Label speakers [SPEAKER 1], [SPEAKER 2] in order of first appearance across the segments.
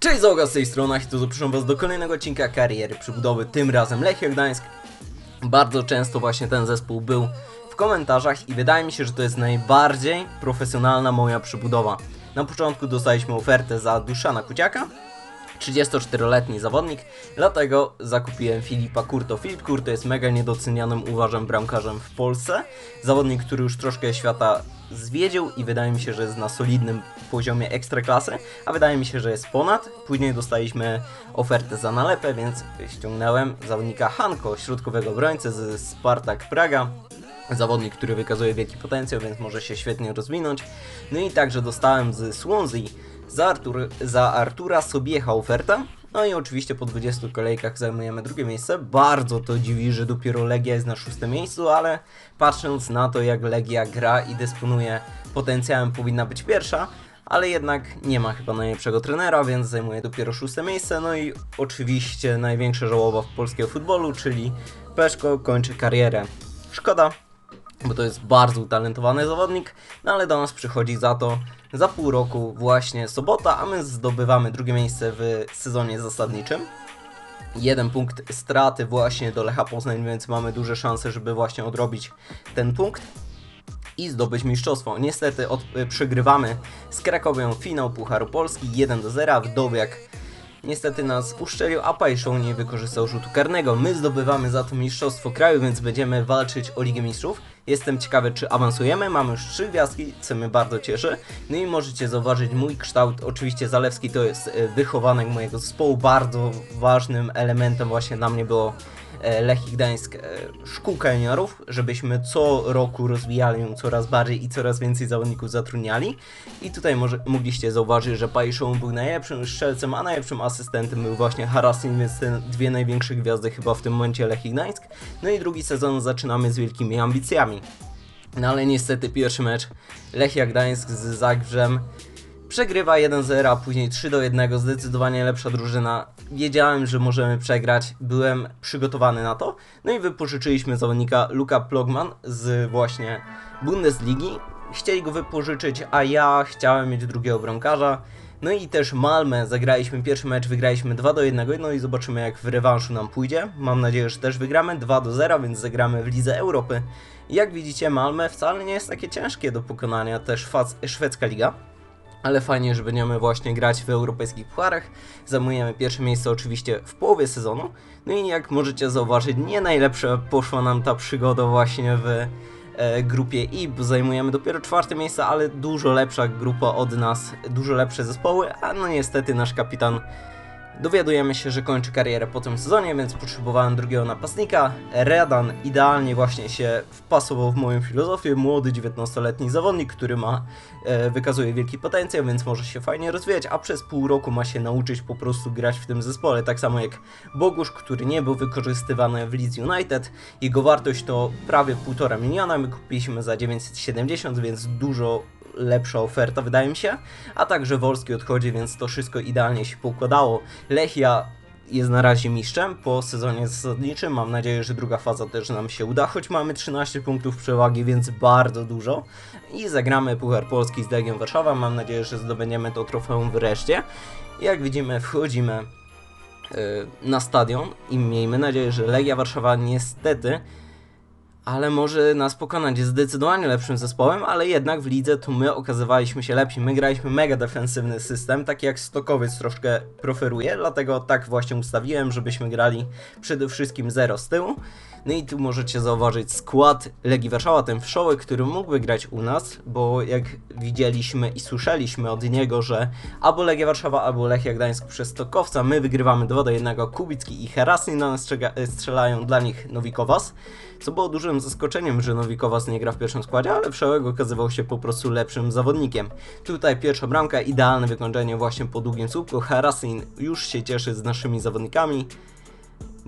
[SPEAKER 1] Cześć Zoga z tej strony, tu zapraszam was do kolejnego odcinka kariery przybudowy, tym razem Lechia Gdańsk. Bardzo często właśnie ten zespół był w komentarzach i wydaje mi się, że to jest najbardziej profesjonalna moja przybudowa. Na początku dostaliśmy ofertę za Duszana Kuciaka, 34-letni zawodnik, dlatego zakupiłem Filipa Kurto. Filip Kurto jest mega niedocenianym, uważam, bramkarzem w Polsce. Zawodnik, który już troszkę świata zwiedził i wydaje mi się, że jest na solidnym poziomie ekstraklasy, a wydaje mi się, że jest ponad. Później dostaliśmy ofertę za nalepę, więc ściągnąłem zawodnika Hanko, środkowego obrońcę z Spartak Praga. Zawodnik, który wykazuje wielki potencjał, więc może się świetnie rozwinąć. No i także dostałem z Swansea za, Artur, za Artura Sobiecha ofertę. No i oczywiście po 20 kolejkach zajmujemy drugie miejsce. Bardzo to dziwi, że dopiero Legia jest na szóstym miejscu, ale patrząc na to, jak Legia gra i dysponuje potencjałem, powinna być pierwsza. Ale jednak nie ma chyba najlepszego trenera, więc zajmuje dopiero szóste miejsce. No i oczywiście największa żałoba w polskiego futbolu, czyli Peszko kończy karierę. Szkoda, bo to jest bardzo utalentowany zawodnik, no ale do nas przychodzi za to za pół roku właśnie sobota, a my zdobywamy drugie miejsce w sezonie zasadniczym. Jeden punkt straty właśnie do Lecha Poznań, więc mamy duże szanse, żeby właśnie odrobić ten punkt i zdobyć mistrzostwo. Niestety od, y, przegrywamy z Krakowią finał Pucharu Polski 1 do 0. Wdowiak niestety nas uszczelił, a Pajszą nie wykorzystał rzutu karnego. My zdobywamy za to mistrzostwo kraju, więc będziemy walczyć o Ligę Mistrzów. Jestem ciekawy, czy awansujemy. Mamy już trzy gwiazdki, co mnie bardzo cieszy. No i możecie zauważyć mój kształt. Oczywiście Zalewski to jest y, wychowanek mojego zespołu. Bardzo ważnym elementem właśnie dla mnie było e, Lech i Gdańsk e, szkółka juniorów, żebyśmy co roku rozwijali ją coraz bardziej i coraz więcej zawodników zatrudniali. I tutaj może, mogliście zauważyć, że Pajszą był najlepszym strzelcem, a najlepszym asystentem był właśnie Harasin, więc te dwie największe gwiazdy chyba w tym momencie Lech i Gdańsk. No i drugi sezon zaczynamy z wielkimi ambicjami. No ale niestety pierwszy mecz Lechia Gdańsk z Zagrzem Przegrywa 1-0, a później 3-1, zdecydowanie lepsza drużyna. Wiedziałem, że możemy przegrać, byłem przygotowany na to. No i wypożyczyliśmy zawodnika Luka Plogman z właśnie Bundesligi. Chcieli go wypożyczyć, a ja chciałem mieć drugiego bramkarza. No i też Malmę zagraliśmy pierwszy mecz, wygraliśmy 2 do 1, no i zobaczymy jak w rewanszu nam pójdzie. Mam nadzieję, że też wygramy 2 do 0, więc zagramy w Lidze Europy. Jak widzicie, Malmę wcale nie jest takie ciężkie do pokonania, też szwedzka liga. Ale fajnie, że będziemy właśnie grać w europejskich pucharach. Zajmujemy pierwsze miejsce oczywiście w połowie sezonu. No i jak możecie zauważyć, nie najlepsza poszła nam ta przygoda właśnie w grupie I, bo zajmujemy dopiero czwarte miejsce, ale dużo lepsza grupa od nas, dużo lepsze zespoły, a no niestety nasz kapitan Dowiadujemy się, że kończy karierę po tym sezonie, więc potrzebowałem drugiego napastnika. Redan idealnie właśnie się wpasował w moją filozofię. Młody, 19-letni zawodnik, który ma, e, wykazuje wielki potencjał, więc może się fajnie rozwijać, a przez pół roku ma się nauczyć po prostu grać w tym zespole. Tak samo jak Bogusz, który nie był wykorzystywany w Leeds United. Jego wartość to prawie 1,5 miliona, my kupiliśmy za 970, więc dużo lepsza oferta, wydaje mi się. A także Wolski odchodzi, więc to wszystko idealnie się poukładało. Lechia jest na razie mistrzem po sezonie zasadniczym. Mam nadzieję, że druga faza też nam się uda, choć mamy 13 punktów przewagi, więc bardzo dużo. I zagramy Puchar Polski z Legią Warszawa. Mam nadzieję, że zdobędziemy to trofeum wreszcie. Jak widzimy, wchodzimy y, na stadion i miejmy nadzieję, że Legia Warszawa niestety ale może nas pokonać. Jest zdecydowanie lepszym zespołem, ale jednak w lidze to my okazywaliśmy się lepsi. My graliśmy mega defensywny system, taki jak Stokowiec troszkę preferuje, dlatego tak właśnie ustawiłem, żebyśmy grali przede wszystkim 0 z tyłu. No i tu możecie zauważyć skład Legii Warszawa, ten wszołek, który mógłby grać u nas, bo jak widzieliśmy i słyszeliśmy od niego, że albo Legia Warszawa, albo Lechia Gdańsk przez Stokowca, my wygrywamy 2 do 1, Kubicki i Herasin na nas strzega- strzelają dla nich Nowikowas, co było dużym zaskoczeniem, że Nowikowas nie gra w pierwszym składzie, ale wszołek okazywał się po prostu lepszym zawodnikiem. Tutaj pierwsza bramka, idealne wykończenie właśnie po długim słupku, Herasin już się cieszy z naszymi zawodnikami,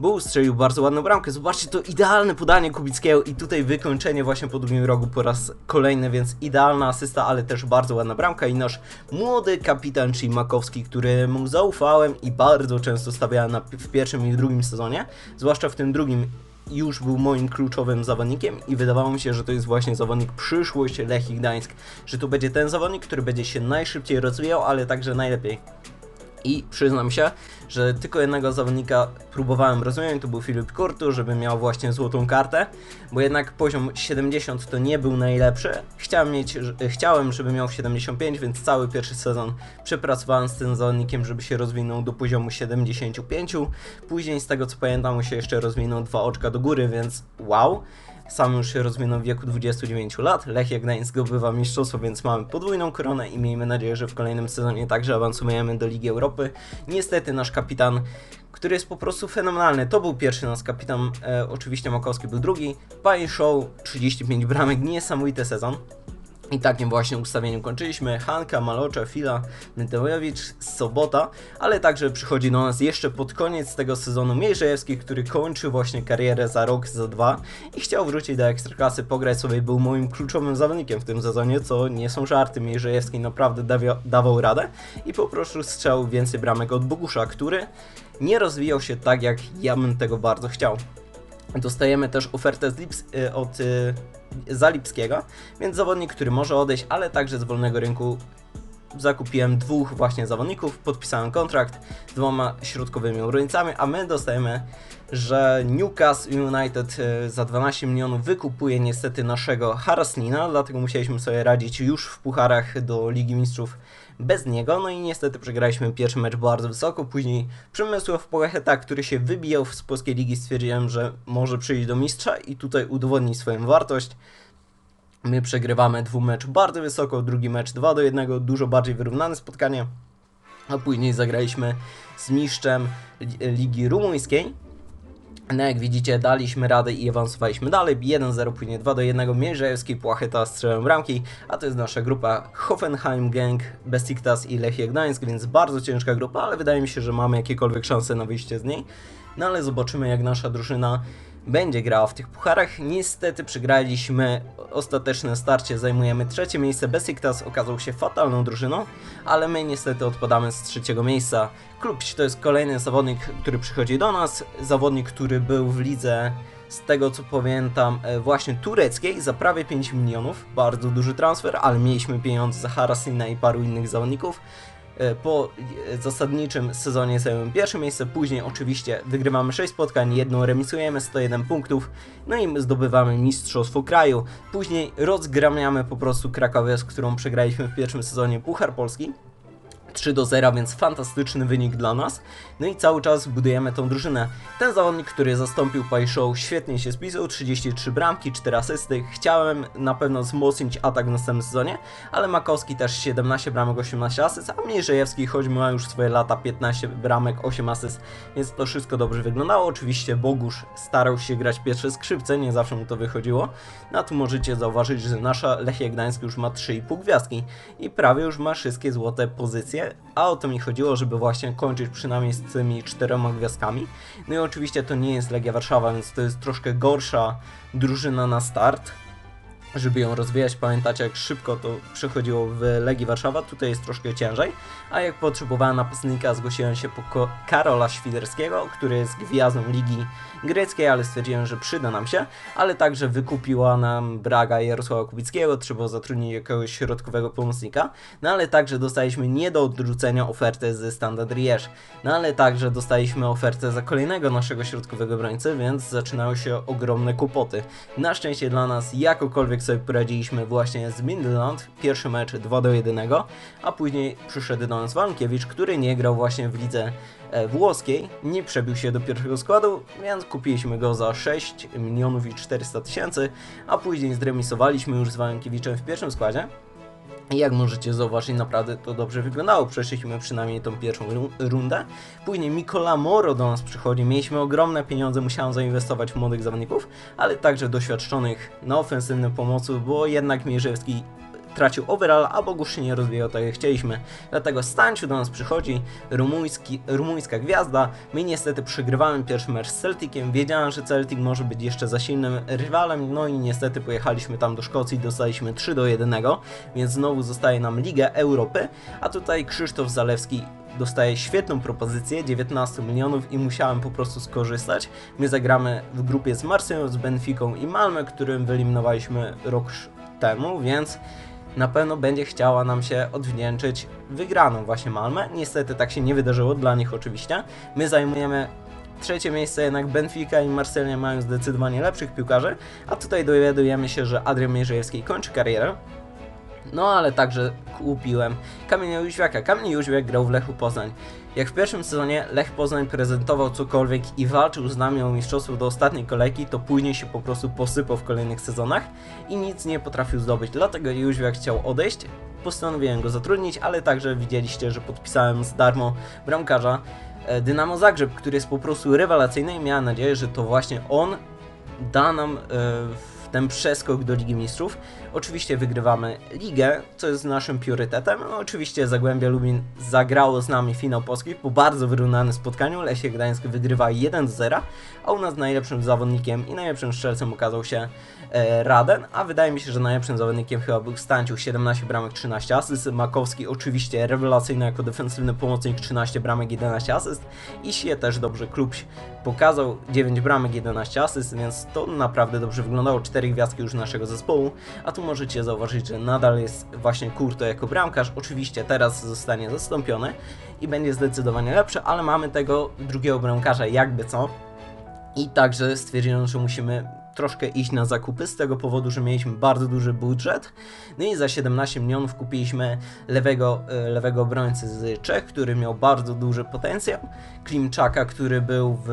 [SPEAKER 1] Bull strzelił bardzo ładną bramkę. Zobaczcie, to idealne podanie Kubickiego i tutaj wykończenie właśnie po drugim rogu po raz kolejny, więc idealna asysta, ale też bardzo ładna bramka i nasz młody kapitan, czyli Makowski, któremu zaufałem i bardzo często stawiałem na, w pierwszym i drugim sezonie, zwłaszcza w tym drugim już był moim kluczowym zawodnikiem i wydawało mi się, że to jest właśnie zawodnik przyszłość Lechii Gdańsk, że to będzie ten zawodnik, który będzie się najszybciej rozwijał, ale także najlepiej I przyznam się, że tylko jednego zawodnika próbowałem rozwiązać, to był Filip Kurtu, żeby miał właśnie złotą kartę, bo jednak poziom 70 to nie był najlepszy. Chciałem, mieć, chciałem, żeby miał 75, więc cały pierwszy sezon przepracowałem z tym zawodnikiem, żeby się rozwinął do poziomu 75. Później, z tego co pamiętam, mu się jeszcze rozwinął dwa oczka do góry, więc wow. Sam już się rozwinął w wieku 29 lat. Lech Gdańsk zdobywa mistrzostwo, więc mamy podwójną koronę i miejmy nadzieję, że w kolejnym sezonie także awansujemy do Ligi Europy. Niestety nasz kapitan, który jest po prostu fenomenalny, to był pierwszy nasz kapitan, e, oczywiście Makowski był drugi. Panie Show, 35 bramek, niesamowity sezon. I takim właśnie ustawieniem kończyliśmy. Hanka, Malocze, Fila, Mytełowicz, Sobota, ale także przychodzi do nas jeszcze pod koniec tego sezonu Mierzejewski, który kończy właśnie karierę za rok, za dwa i chciał wrócić do Ekstraklasy, pograć sobie, był moim kluczowym zawodnikiem w tym sezonie, co nie są żarty, Mierzejewski naprawdę dawia, dawał radę i po prostu strzał więcej bramek od Bogusza, który nie rozwijał się tak, jak ja bym tego bardzo chciał. Dostajemy też ofertę z Lips, y, od y, Zalipskiego, więc zawodnik, który może odejść, ale także z wolnego rynku. Zakupiłem dwóch właśnie zawodników, podpisałem kontrakt z dwoma środkowymi obrońcami, a my dostajemy, że Newcastle United y, za 12 milionów wykupuje niestety naszego Haraslina, dlatego musieliśmy sobie radzić już w pucharach do Ligi Mistrzów bez niego, no i niestety przegraliśmy pierwszy mecz bardzo wysoko, później Przemysław Pocheta, który się wybijał z polskiej ligi, stwierdziłem, że może przyjść do mistrza i tutaj udowodnić swoją wartość. My przegrywamy dwumecz bardzo wysoko, drugi mecz 2 do 1, dużo bardziej wyrównane spotkanie. A później zagraliśmy z mistrzem Ligi Rumuńskiej. No jak widzicie, daliśmy radę i awansowaliśmy dalej. 1-0, później 2-1. Mierzejewski, Płachyta strzałem bramki, a to jest nasza grupa Hoffenheim, Gang, Besiktas i Lechia Gdańsk, więc bardzo ciężka grupa, ale wydaje mi się, że mamy jakiekolwiek szanse na wyjście z niej. No ale zobaczymy, jak nasza drużyna będzie grała w tych pucharach. Niestety przegraliśmy ostateczne starcie, zajmujemy trzecie miejsce. Besiktas okazał się fatalną drużyną, ale my niestety odpadamy z trzeciego miejsca. Klub to jest kolejny zawodnik, który przychodzi do nas, zawodnik, który był w lidze z tego co pamiętam, e, właśnie tureckiej za prawie 5 milionów. Bardzo duży transfer, ale mieliśmy pieniądze za Harasina i paru innych zawodników. E, Po e, zasadniczym sezonie zajmujemy pierwsze miejsce, później oczywiście wygrywamy 6 spotkań, jedną remisujemy, 101 punktów, no i zdobywamy mistrzostwo kraju. Później rozgramiamy po prostu Krakowię, z którą przegraliśmy w pierwszym sezonie Puchar Polski. 3 do 0, więc fantastyczny wynik dla nas. No i cały czas budujemy tą drużynę. Ten zawodnik, który zastąpił Pay Show, świetnie się spisał, 33 bramki, 4 asysty. Chciałem na pewno wzmocnić atak w następnym sezonie, ale Makowski też 17 bramek, 18 asyst, a Mierzejewski, choć ma już swoje lata, 15 bramek, 8 asyst, więc to wszystko dobrze wyglądało. Oczywiście Bogusz starał się grać pierwsze skrzypce, nie zawsze mu to wychodziło. No a tu możecie zauważyć, że nasza Lechia Gdańsk już ma 3,5 gwiazdki i prawie już ma wszystkie złote pozycje a o to mi chodziło, żeby właśnie kończyć przynajmniej z tymi czterema gwiazdkami. No i oczywiście to nie jest Legia Warszawa, więc to jest troszkę gorsza drużyna na start. Żeby ją rozwijać, pamiętacie jak szybko to przechodziło w Legii Warszawa, tutaj jest troszkę ciężej, a jak potrzebowałem napastnika, zgłosiłem się po Karola Świderskiego, który jest gwiazdą Ligi Greckiej, ale stwierdziłem, że przyda nam się, ale także wykupiła nam Braga Jarosława Kubickiego, trzeba zatrudnić jakiegoś środkowego pomocnika, no ale także dostaliśmy nie do odrzucenia ofertę ze Standard Liège, no ale także dostaliśmy ofertę za kolejnego naszego środkowego obrońcy, więc zaczynały się ogromne kłopoty. Na szczęście dla nas jakokolwiek sobie poradziliśmy właśnie z Midland, pierwszy mecz 2 do 1, a później przyszedł do nas Walkiewicz, który nie grał właśnie w lidze e, włoskiej, nie przebił się do pierwszego składu, więc kupiliśmy go za 6 milionów i 400 tysięcy, a później zremisowaliśmy już z Wankiewiczem w pierwszym składzie. Jak możecie zauważyć, naprawdę to dobrze wyglądało. Przeszliśmy przynajmniej tą pierwszą ru- rundę. Później Mikola Moro do nas przychodzi. Mieliśmy ogromne pieniądze, musiałem zainwestować w młodych zawodników, ale także doświadczonych na ofensywnym pomocy, bo jednak Mierzewski tracił overall, a Bogusz się nie rozwijał tak jak chcieliśmy. Dlatego Stanciu do nas przychodzi, rumuński, rumuńska gwiazda. My niestety przegrywamy pierwszy mecz z Celticiem. Wiedziałem, że Celtic może być jeszcze za silnym rywalem, no i niestety pojechaliśmy tam do Szkocji, dostaliśmy 3 do 1, więc znowu zostaje nam Liga Europy, a tutaj Krzysztof Zalewski dostaje świetną propozycję 19 milionów i musiałem po prostu skorzystać. My zagramy w grupie z Marseillą, z Benficą i Malmö, którym wyeliminowaliśmy rok temu, więc na pewno będzie chciała nam się odwdzięczyć wygraną właśnie Malmę. Niestety tak się nie wydarzyło, dla nich oczywiście. My zajmujemy trzecie miejsce, jednak Benfica i Marseille mają zdecydowanie lepszych piłkarzy, a tutaj dowiadujemy się, że Adrian Mierzejewski kończy karierę. No ale także kupiłem Kamienia Jóźwiaka. Kamień Jóźwiak grał w Lechu Poznań. Jak w pierwszym sezonie Lech Poznań prezentował cokolwiek i walczył z nami o mistrzostwo do ostatniej kolejki, to później się po prostu posypał w kolejnych sezonach i nic nie potrafił zdobyć. Dlatego Jóźwiak chciał odejść. Postanowiłem go zatrudnić, ale także widzieliście, że podpisałem z darmo bramkarza e, Dynamo Zagrzeb, który jest po prostu rewelacyjny i miałem nadzieję, że to właśnie on da nam e, ten przeskok do Ligi Mistrzów. Oczywiście wygrywamy ligę, co jest naszym priorytetem. Oczywiście Zagłębie Lubin zagrało z nami finał Polski po bardzo wyrównanym spotkaniu. Lesie Gdańsk wygrywa 1 do 0, a u nas najlepszym zawodnikiem i najlepszym strzelcem okazał się e, Raden, a wydaje mi się, że najlepszym zawodnikiem chyba był Stanciu, 17 bramek, 13 asyst. Makowski oczywiście rewelacyjny jako defensywny pomocnik, 13 bramek, 11 asyst. I się też dobrze klub pokazał 9 bramek, 11 asyst, więc to naprawdę dobrze wyglądało. 4 gwiazdki już naszego zespołu, a tu możecie zauważyć, że nadal jest właśnie Kurto jako bramkarz. Oczywiście teraz zostanie zastąpiony i będzie zdecydowanie lepszy, ale mamy tego drugiego bramkarza jakby co. I także stwierdzono, że musimy troszkę iść na zakupy z tego powodu, że mieliśmy bardzo duży budżet. No i za 17 milionów kupiliśmy lewego, e, lewego obrońcy z Czech, który miał bardzo duży potencjał. Klimczaka, który był w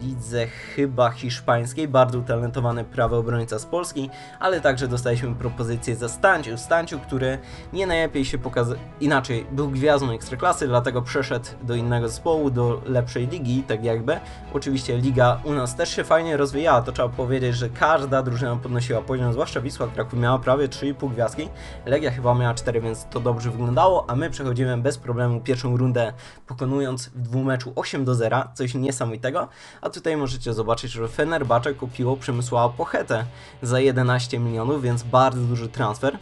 [SPEAKER 1] lidze chyba hiszpańskiej, bardzo utalentowany prawy obrońca z Polski, ale także dostaliśmy propozycję za Stanciu. Stanciu, który nie najlepiej się pokazał, inaczej, był gwiazdą ekstraklasy, dlatego przeszedł do innego zespołu, do lepszej ligi, tak jakby. Oczywiście liga u nas też się fajnie rozwijała, to trzeba powiedzieć, że każda drużyna podnosiła poziom, zwłaszcza Wisła Kraków miała prawie 3,5 gwiazdki, Legia chyba miała 4, więc to dobrze wyglądało, a my przechodzimy bez problemu pierwszą rundę, pokonując w dwumeczu 8 do 0, coś niesamowitego, a tutaj możecie zobaczyć, że Fenerbahce kupiło Przemysława Pochetę za 11 milionów, więc bardzo duży transfer.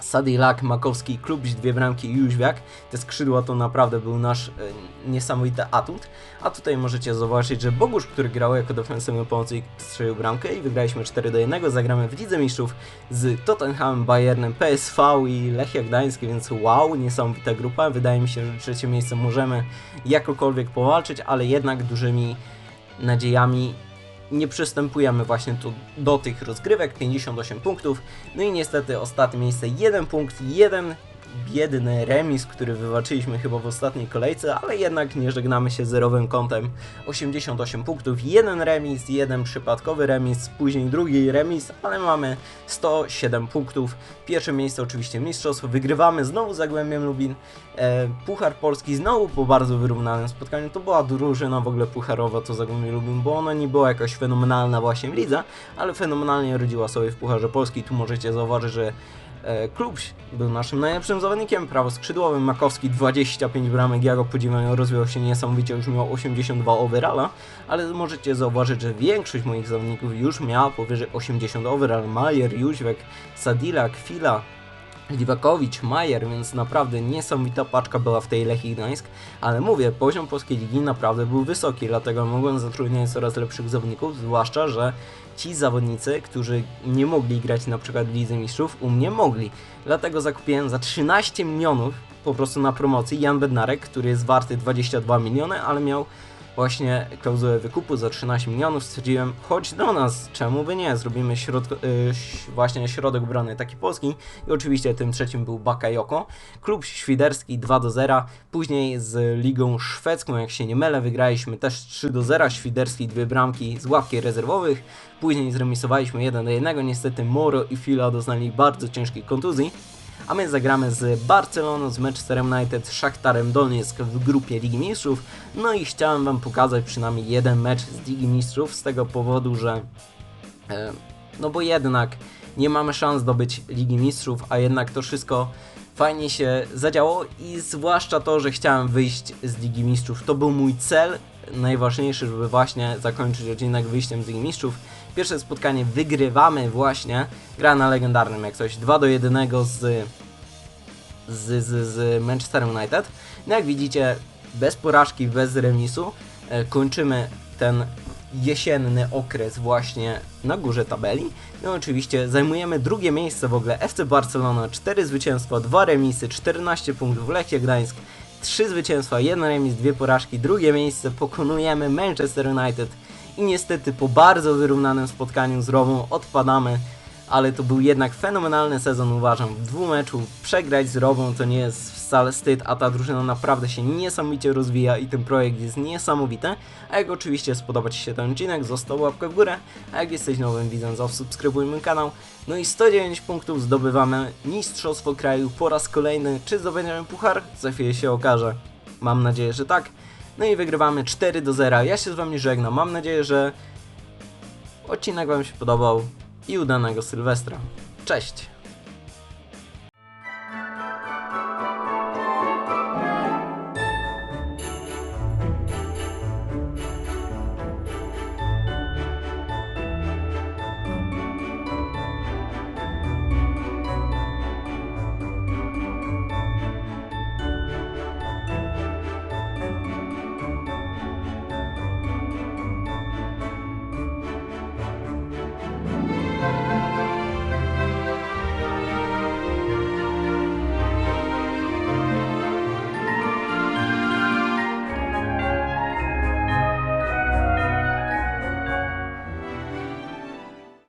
[SPEAKER 1] Sadilak, Makowski, Klubiś, dwie bramki i Jóźwiak. Te skrzydła to naprawdę był nasz e, niesamowity atut. A tutaj możecie zobaczyć, że Bogusz, który grał jako defensywny pomocnik, strzelił bramkę i wygraliśmy 4 do 1. Zagramy w Lidze Mistrzów z Tottenhamem, Bayernem, PSV i Lechia Gdańsk, więc wow, niesamowita grupa. Wydaje mi się, że trzecie miejsce możemy jakokolwiek powalczyć, ale jednak dużymi nadziejami nie przystępujemy właśnie tu do tych rozgrywek, 58 punktów. No i niestety ostatnie miejsce, 1 punkt, 1 biedny remis, który wywalczyliśmy chyba w ostatniej kolejce, ale jednak nie żegnamy się zerowym kątem. 88 punktów, jeden remis, jeden przypadkowy remis, później drugi remis, ale mamy 107 punktów. Pierwsze miejsce oczywiście mistrzostwo, wygrywamy znowu Zagłębiem Lubin. E, Puchar Polski znowu po bardzo wyrównanym spotkaniu. To była drużyna w ogóle pucharowa, to Zagłębie Lubin, bo ona nie była jakaś fenomenalna właśnie w lidze, ale fenomenalnie rodziła sobie w Pucharze Polski. Tu możecie zauważyć, że Klubś był naszym najlepszym zawodnikiem, prawo skrzydłowym, Makowski 25 bramek, ja go podziwiam, rozwijał się niesamowicie, już miał 82 overalla, ale możecie zauważyć, że większość moich zawodników już miała powyżej 80 overall, Majer, Jóźwek, Sadila, Kwila, Liwakowicz, Majer, więc naprawdę niesamowita paczka była w tej Lechii Gdańsk, ale mówię, poziom polskiej ligi naprawdę był wysoki, dlatego mogłem zatrudniać coraz lepszych zawodników, zwłaszcza, że ci zawodnicy, którzy nie mogli grać na przykład w Lidze Mistrzów, u mnie mogli. Dlatego zakupiłem za 13 milionów po prostu na promocji Jan Bednarek, który jest warty 22 miliony, ale miał właśnie klauzulę wykupu za 13 milionów. Stwierdziłem, chodź do nas, czemu by nie? Zrobimy y, właśnie środek obrony taki polski i oczywiście tym trzecim był Bakayoko. Klub świderski 2 do 0, później z ligą szwedzką, jak się nie mylę, wygraliśmy też 3 do 0, świderski dwie bramki z ławki rezerwowych, później zremisowaliśmy 1 do 1, niestety Moro i Fila doznali bardzo ciężkiej kontuzji, a my zagramy z Barceloną, z Manchesterem United, Szachtarem Donieck w grupie Ligi Mistrzów. No i chciałem Wam pokazać przynajmniej jeden mecz z Ligi Mistrzów z tego powodu, że e, no bo jednak nie mamy szans zdobyć Ligi Mistrzów, a jednak to wszystko fajnie się zadziało i zwłaszcza to, że chciałem wyjść z Ligi Mistrzów. To był mój cel najważniejszy, żeby właśnie zakończyć odcinek wyjściem z Ligi Mistrzów. Pierwsze spotkanie wygrywamy właśnie, gra na legendarnym jak coś, 2 do 1 z, z, z, z Manchesterem United. No jak widzicie, bez porażki, bez remisu e, kończymy ten jesienny okres właśnie na górze tabeli. No oczywiście zajmujemy drugie miejsce w ogóle. FC Barcelona, 4 zwycięstwa, 2 remisy, 14 punktów, Lechia Gdańsk, 3 zwycięstwa, 1 remis, 2 porażki, drugie miejsce pokonujemy. Manchester United i niestety po bardzo wyrównanym spotkaniu z Romą odpadamy ale to był jednak fenomenalny sezon, uważam. W dwóch meczu przegrać z Robą to nie jest wcale wstyd, a ta drużyna naprawdę się niesamowicie rozwija i ten projekt jest niesamowity. A jak oczywiście spodoba Ci się ten odcinek, zostaw łapkę w górę, a jak jesteś nowym widzem, zasubskrybuj mój kanał. No i 109 punktów zdobywamy, mistrzostwo kraju po raz kolejny. Czy zdobędziemy puchar? Za chwilę się okaże. Mam nadzieję, że tak. No i wygrywamy 4 do 0. Ja się z Wami żegnam. Mam nadzieję, że odcinek Wam się podobał i udanego Sylwestra. Cześć!